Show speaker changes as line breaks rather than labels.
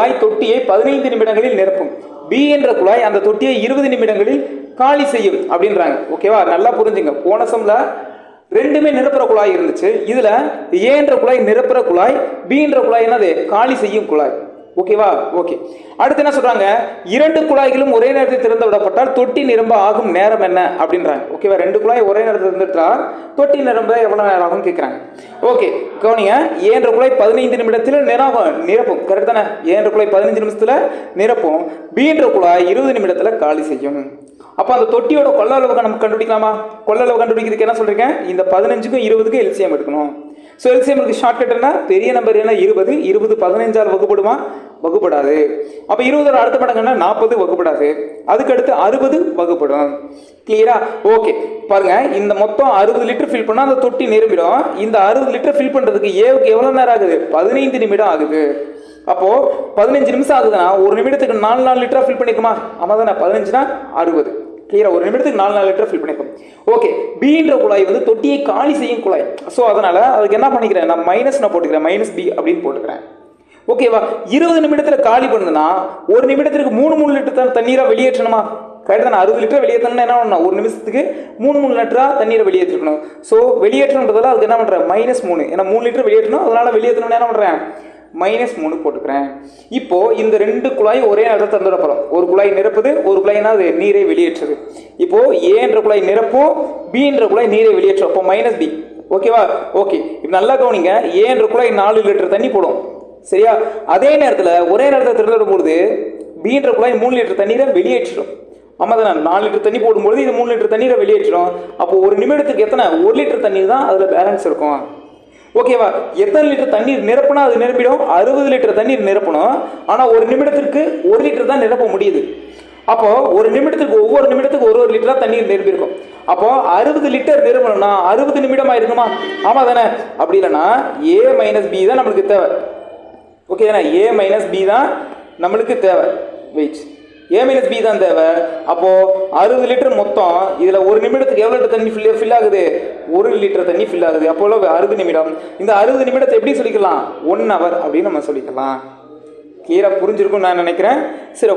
குழாய் தொட்டியை பதினைந்து நிமிடங்களில் நிரப்பும். பி என்ற குழாய் அந்த தொட்டியை இருபது நிமிடங்களில் காலி செய்யும் அப்படின்றாங்க. ஓகேவா நல்லா புரிஞ்சுங்க. போன சம்ல ரெண்டுமே நிரப்புற குழாய் இருந்துச்சு. இதுல ஏ என்ற குழாய் நிரப்புற குழாய் பி என்ற குழாய் என்னது? காலி செய்யும் குழாய். ஓகேவா ஓகே அடுத்து என்ன சொல்றாங்க? இரண்டு குழாய்களும் ஒரே நேரத்தில் திறந்து விடப்பட்டால் தொட்டி நிரம்ப ஆகும் நேரம் என்ன? அப்படின்றாங்க. ஓகேவா ரெண்டு குழாய் ஒரே நேரத்தில் திறந்துட்டா தொட்டி நிரம்ப எவ்வளவு நேரம் ஆகும் கேட்குறாங்க ஓகே கவனிங்க. ஏன்ற குழாய் பதினைந்து நிமிடத்தில் நிரம்பும் நிரப்பும். கரெக்ட் தானே? ஏன்ற குழாய் பதினைஞ்சு நிமிஷத்துல நிரப்பும். பீன்ற குழாய் இருபது நிமிடத்துல காலி செய்யும். அப்போ அந்த தொட்டியோட கொள்ளளவு நம்ம கண்டுபிடிக்கலாமா? கொள்ள அளவு கண்டுபிடிக்கிறதுக்கு என்ன சொல்றீங்க இந்த பதினஞ்சுக்கும் இருபதுக்கும் எல்சிஎம் எடுக்கணும். ஸோ எல்சிஎம்க்கு ஷார்ட் என்ன பெரிய நம்பர் என்ன இருபது இருபது பதினஞ்சால் வகுப்படுமா? வகுப்படாது. அப்போ இருபதோட அடுத்த மடங்கு நாற்பது வகுப்படாது. அதுக்கடுத்து அறுபது வகுப்படும். கிளியரா ஓகே பாருங்க இந்த மொத்தம் அறுபது லிட்டர் ஃபில் பண்ணால் அந்த தொட்டி நிரம்பிடும். இந்த அறுபது லிட்டர் ஃபில் பண்ணுறதுக்கு ஏவுக்கு எவ்வளோ நேரம் ஆகுது? பதினைந்து நிமிடம் ஆகுது. அப்போது பதினஞ்சு நிமிஷம் ஆகுதுன்னா ஒரு நிமிடத்துக்கு நாலு நாலு லிட்டராக ஃபில் பண்ணிக்குமா ஆமாம் தானே. பதினஞ்சுனா அறுபது. கிளியரா ஒரு நிமிடத்துக்கு நாலு நாலு லிட்டர் ஃபில் பண்ணியிருக்கோம் ஓகே பீன்ற குழாய் வந்து தொட்டியை காலி செய்யும் குழாய். ஸோ அதனால அதுக்கு என்ன பண்ணிக்கிறேன்? நான் மைனஸ் நான் போட்டுக்கிறேன். மைனஸ் பி அப்படின்னு போட்டுக்கிறேன். ஓகேவா இருபது நிமிடத்தில் காலி பண்ணுனா ஒரு நிமிடத்திற்கு மூணு மூணு லிட்டர் தான் தண்ணீராக வெளியேற்றணுமா? கரெக்டாக தானே? அறுபது லிட்டர் வெளியேற்றணும்னா என்ன பண்ணணும்? ஒரு நிமிஷத்துக்கு மூணு மூணு லிட்டராக தண்ணீரை வெளியேற்றிருக்கணும். ஸோ வெளியேற்றணுன்றதால அதுக்கு என்ன பண்ணுறேன் மைனஸ் மூணு. ஏன்னா மூணு லிட்டர் வெளியேற்றணும். அதனால் வெளியேற்றணும்னு என்ன பண்ணுறேன் மைனஸ் மூணு போட்டுக்கிறேன். இப்போ இந்த ரெண்டு குழாயும் ஒரே நேரத்தில் தந்துட போகிறோம் ஒரு குழாய் நிரப்புது ஒரு குழாய்னா அது நீரை வெளியேற்றுது. இப்போ ஏ என்ற குழாய் நிரப்பும் பின்ற குழாய் நீரை வெளியேற்றும் அப்போ மைனஸ் பி ஓகேவா ஓகே இப்போ நல்லா கவனிங்க. ஏ என்ற குழாய் நாலு லிட்டர் தண்ணி போடும். சரியா? அதே நேரத்தில் ஒரே நேரத்தில் திறந்துடும் பொழுது குழாய் மூணு லிட்டர் தண்ணீரை வெளியேற்றிடும். ஆமாம் தானே? நாலு லிட்டர் தண்ணி போடும்பொழுது இது மூணு லிட்டர் தண்ணீரை வெளியேற்றிடும். அப்போ ஒரு நிமிடத்துக்கு எத்தனை? ஒரு லிட்டர் தண்ணீர் தான் அதில் பேலன்ஸ் இருக்கும். ஓகேவா? எத்தனை லிட்டர் தண்ணீர் நிரப்புனா அது நிரப்பிடும்? அறுபது லிட்டர் தண்ணீர் நிரப்பணும். ஆனால் ஒரு நிமிடத்திற்கு ஒரு லிட்டர் தான் நிரப்ப முடியுது. அப்போ ஒரு நிமிடத்துக்கு ஒவ்வொரு நிமிடத்துக்கு ஒரு ஒரு லிட்டராக தண்ணீர் நிரம்பியிருக்கும் அப்போ அறுபது லிட்டர் நிரம்பணும்னா அறுபது நிமிடம் இருக்குமா ஆமா தானே. அப்படி இல்லைன்னா ஏ மைனஸ் பி தான் நம்மளுக்கு தேவை. ஓகே தானே? ஏ மைனஸ் பி தான் நம்மளுக்கு தேவை. வெயிட் ஏ மைனஸ் பி தான் தேவை. அப்போ அறுபது லிட்டர் மொத்தம் இதுல ஒரு நிமிடத்துக்கு எவ்வளோ லிட்டர் தண்ணி ஃபில் ஃபில் ஆகுது? ஒரு லிட்டர் தண்ணி ஃபில் ஆகுது. அப்போ அறுபது நிமிடம். இந்த அறுபது நிமிடத்தை எப்படி சொல்லிக்கலாம்? ஒன் ஹவர் அப்படின்னு நம்ம சொல்லிக்கலாம். கீரை புரிஞ்சிருக்கும்னு நான் நினைக்கிறேன். சரி